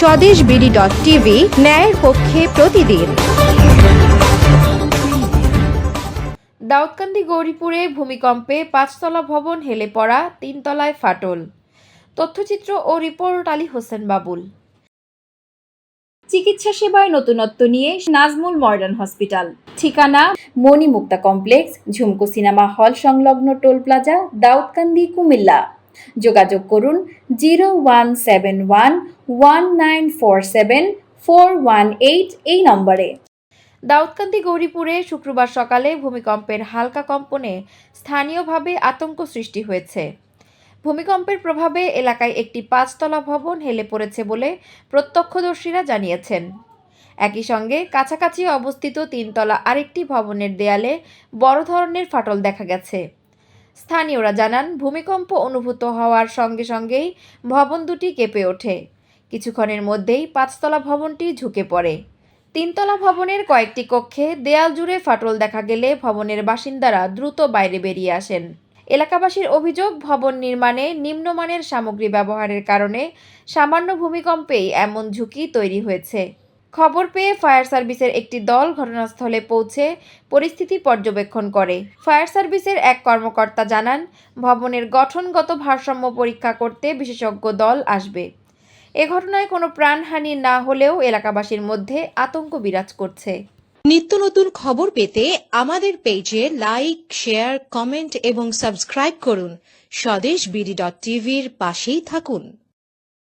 স্বদেশ BD dot TV ন্যায়ের পক্ষে প্রতিদিন। দাউদকান্দি গৌরীপুরে ভূমিকম্পে পাঁচতলা ভবন হেলে পড়া তিনতলায় ফাটল। তথ্যচিত্র ও রিপোর্ট আলী হোসেন বাবুল। চিকিৎসা সেবায় নতুনত্ব নিয়ে নাজমুল মডার্ন হসপিটাল। ঠিকানা মণিমুক্তা কমপ্লেক্স ঝুমকো সিনেমা হল সংলগ্ন টোল প্লাজা দাউদকান্দি কুমিল্লা। যোগাযোগ করুন zero one seven one one nine four seven four one eight এই নম্বরে। দাউদকান্দি গৌরীপুরে শুক্রবার সকালে ভূমিকম্পের হালকা কম্পনে স্থানীয়ভাবে আতঙ্ক সৃষ্টি হয়েছে। ভূমিকম্পের প্রভাবে এলাকায় একটি পাঁচতলা ভবন হেলে পড়েছে বলে প্রত্যক্ষদর্শীরা জানিয়েছেন। একই সঙ্গে কাছাকাছি অবস্থিত তিনতলা আরেকটি ভবনের দেয়ালে বড় ধরনের ফাটল দেখা গেছে। স্থানীয়রা জানান, ভূমিকম্প অনুভূত হওয়ার সঙ্গে সঙ্গেই ভবন দুটি কেঁপে ওঠে। কিছুক্ষণের মধ্যেই পাঁচতলা ভবনটি ঝুঁকে পড়ে। তিনতলা ভবনের কয়েকটি কক্ষে দেয়াল জুড়ে ফাটল দেখা গেলে ভবনের বাসিন্দারা দ্রুত বাইরে বেরিয়ে আসেন। এলাকাবাসীর অভিযোগ, ভবন নির্মাণে নিম্নমানের সামগ্রী ব্যবহারের কারণে সামান্য ভূমিকম্পেই এমন ঝুঁকি তৈরি হয়েছে। খবর পেয়ে ফায়ার সার্ভিসের একটি দল ঘটনাস্থলে পৌঁছে পরিস্থিতি পর্যবেক্ষণ করে। ফায়ার সার্ভিসের এক কর্মকর্তা জানান, ভবনের গঠনগত ভারসাম্য পরীক্ষা করতে বিশেষজ্ঞ দল আসবে। এ ঘটনায় কোনো প্রাণহানি না হলেও এলাকাবাসীর মধ্যে আতঙ্ক বিরাজ করছে। নিত্য নতুন খবর পেতে আমাদের পেজে লাইক, শেয়ার, কমেন্ট এবং সাবস্ক্রাইব করুন। স্বদেশ বিডি ডট টিভির পাশেই থাকুন।